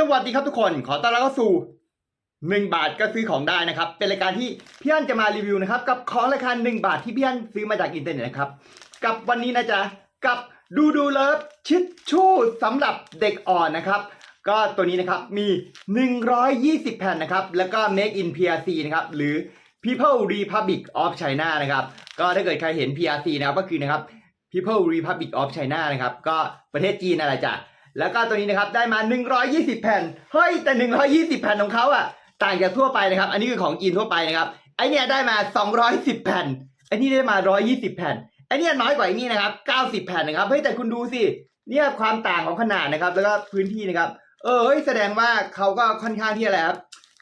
สวัสดีครับทุกคนขอต้อนรับเข้าสู่ 1 บาทก็ซื้อของได้นะครับ เป็นรายการที่พี่อันจะมารีวิวนะครับ กับของราคา1บาทที่พี่อันซื้อมาจากอินเทอร์เน็ตนะครับ กับวันนี้นะจ๊ะกับดูดูเลิฟชิดชู่สำหรับเด็กอ่อนนะครับ ก็ตัวนี้นะครับมี 120 แผ่นนะครับ แล้วก็ Make in PRC นะครับหรือ People Republic of China นะครับ ก็ถ้าเกิดใครเห็น PRC นะครับก็คือนะครับ People Republic of China นะครับ ก็ประเทศจีนอะไรจ้ะ แล้วก็ตัวนี้นะครับได้มา 120 แผ่น เฮ้ยแต่ 120 แผ่นของเขาอะต่างจากทั่วไปนะครับ อันนี้คือของจีนทั่วไปนะครับ ไอเนี่ยได้มา 210 แผ่นไอนี่ได้มา 120 แผ่นไอเนี่ยน้อยกว่าไอนี่นะครับ 90 แผ่นนะครับ เฮ้ยแต่คุณดูสิ เนี่ยความต่างของขนาดนะครับ แล้วก็พื้นที่นะครับ เออเฮ้ยแสดงว่าเขาก็ค่อนข้างที่อะไรครับ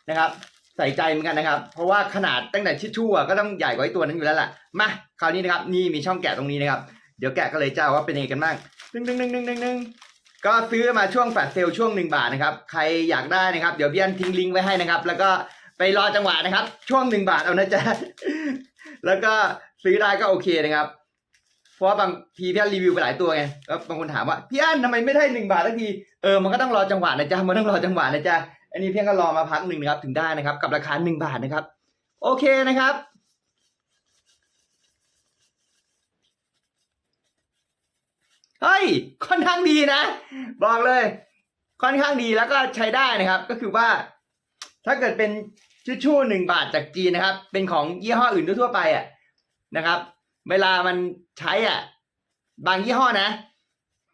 นะครับ ใส่ใจเหมือนกันนะครับ เพราะว่าขนาดตั้งแต่ชิชชู่อะก็ต้องใหญ่กว่าไอตัวนั้นอยู่แล้วแหละ มาคราวนี้นะครับ นี่มีช่องแกะตรงนี้นะครับ เดี๋ยวแกะก็เลยเจ้าว่าเป็นยังไงกันบ้างดึงดึงดึงดึงดึงดึง ก็ซื้อมาช่วงแฟลชเซลช่วงหนึ่งบาทนะครับ ใครอยากได้นะครับ เดี๋ยวพี่อันทิ้งลิงก์ไว้ให้นะครับ แล้วก็ไปรอจังหวะนะครับ ช่วงหนึ่งบาทเอานะจ๊ะ แล้วก็ซื้อได้ก็โอเคนะครับ เพราะว่าบางทีพี่อันรีวิวไปหลายตัวไงแล้วบางคนถามว่าพี่อันทำไมไม่ได้หนึ่งบาทสักทีเออมันก็ต้องรอจังหวะนะจ๊ะมันต้องรอจังหวะนะจ๊ะอันนี้พี่อันก็รอมาพักหนึ่งนะครับถึงได้นะครับ กับราคาหนึ่งบาทนะครับ โอเคนะครับ เฮ้ย ค่อนข้างดีนะ บอกเลย ค่อนข้างดีแล้วก็ใช้ได้นะครับ ก็คือว่า ถ้าเกิดเป็นชิชชู่หนึ่งบาทจากจีนนะครับ เป็นของยี่ห้ออื่นทั่วไปอะนะครับ เวลามันใช้อะ บางยี่ห้อนะ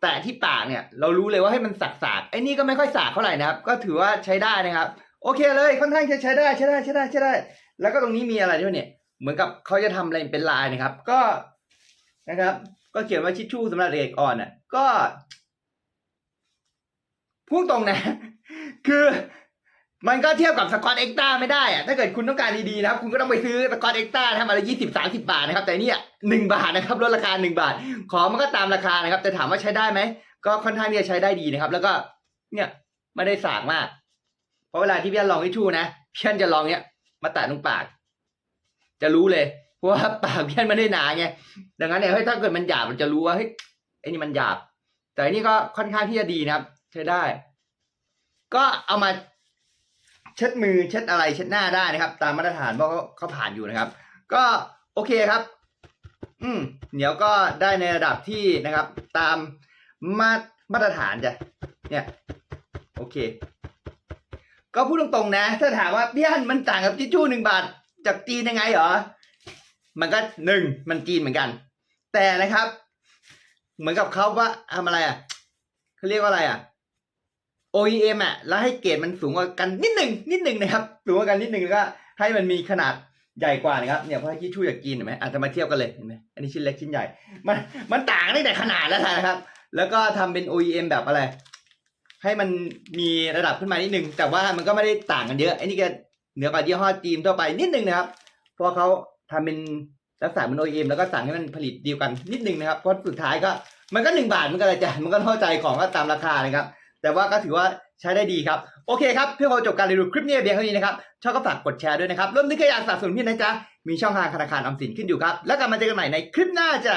แต่ที่ปากเนี่ย เรารู้เลยว่าให้มันสักๆไอ้นี่ก็ไม่ค่อยสากเท่าไหร่นะครับ ก็ถือว่าใช้ได้นะครับ โอเคเลยค่อนข้างจะใช้ได้ใช้ได้ใช้ได้ใช้ได้ แล้วก็ตรงนี้มีอะไรด้วยเนี่ย เหมือนกับเขาจะทำอะไรเป็นลายนะครับ ก็นะครับ ก็เขียนว่าชิชชู่สำหรับเด็กอ่อนอะ ก็พูดตรงนะ คือมันก็เทียบกับสกอตเอ็กต้าไม่ได้อะถ้าเกิดคุณต้องการดีๆนะครับ คุณก็ต้องไปซื้อสกอตเอ็กต้าทำอะไรยี่สิบสามสิบาทนะครับ แต่เนี่ยหนึ่งบาทนะครับลดราคาหนึ่งบาท ของมันก็ตามราคานะครับ แต่ถามว่าใช้ได้ไหม ก็ค่อนข้างที่จะใช้ได้ดีนะครับ แล้วก็ เนี่ยไม่ได้สากมาก เพราะเวลาที่พี่อันลองทิชชู่นะพี่อันจะลองเนี้ยมาแตะตรงปาก จะรู้เลย เพราะว่าปากพี่อันไม่ได้หนาไงดังนั้นเนี่ยเฮ้ยถ้าเกิดมันหยาบมันจะรู้ว่าเฮ้ยไอ้นี่มันหยาบ แต่อันนี้ก็ค่อนข้างที่จะดีนะครับใช้ได้ ก็เอามาเช็ดมือเช็ดอะไรเช็ดหน้าได้นะครับ ตามมาตรฐานเพราะเขาเขาผ่านอยู่นะครับ ก็โอเคครับ อืมเดี๋ยวก็ได้ในระดับที่นะครับ ตามมามาตรฐานจ้ะเนี่ย โอเค ก็พูดตรงๆนะ ถ้าถามว่าพี่อันมันต่างกับทิชชู่หนึ่งบาทจากจีนยังไงเหรอ มันก็หนึ่งมันจีนเหมือนกัน แต่นะครับ เหมือนกับเขาว่าทำอะไรอะเขาเรียกว่าอะไรอะ OEM อะแล้วให้เกรดมันสูงกว่ากันนิดหนึ่งนิดหนึ่งนะครับ สูงกว่ากันนิดหนึ่งแล้วก็ให้มันมีขนาดใหญ่กว่านะครับเนี่ยเพราะที่ชู่จากจีนเห็นไหมอาจจะมาเทียบกันเลยเห็นไหมอันนี้ชิ้นเล็กชิ้นใหญ่ มันมันต่างตั้งแต่ขนาดแล้วนะครับ แล้วก็ทำเป็น OEM แบบอะไร ให้มันมีระดับขึ้นมานิดนึง แต่ว่ามันก็ไม่ได้ต่างกันเยอะไอ้นี่ก็เหนือกว่ายี่ห้อจีนทั่วไปนิดนึงนะครับเพราะเขา ทำเป็นรักษาเป็น OEM แล้วก็สั่งให้มันผลิตเดียวกันนิดนึงนะครับเพราะสุดท้ายก็มันก็หนึ่งบาทมันก็เลยจ้ะมันก็เข้าใจของก็ตามราคานะครับ แต่ว่าก็ถือว่าใช้ได้ดีครับ โอเคครับ เพื่อเราจบการรีวิวคลิปนี้เพียงเท่านี้นะครับ ชอบก็ฝากกดแชร์ด้วยนะครับร่วมถึงใครอยากสนับสนุนพี่นะจ๊ะ มีช่องทางธนาคารออมสินขึ้นอยู่ครับ แล้วกลับมาเจอกันใหม่ในคลิปหน้าจ้ะ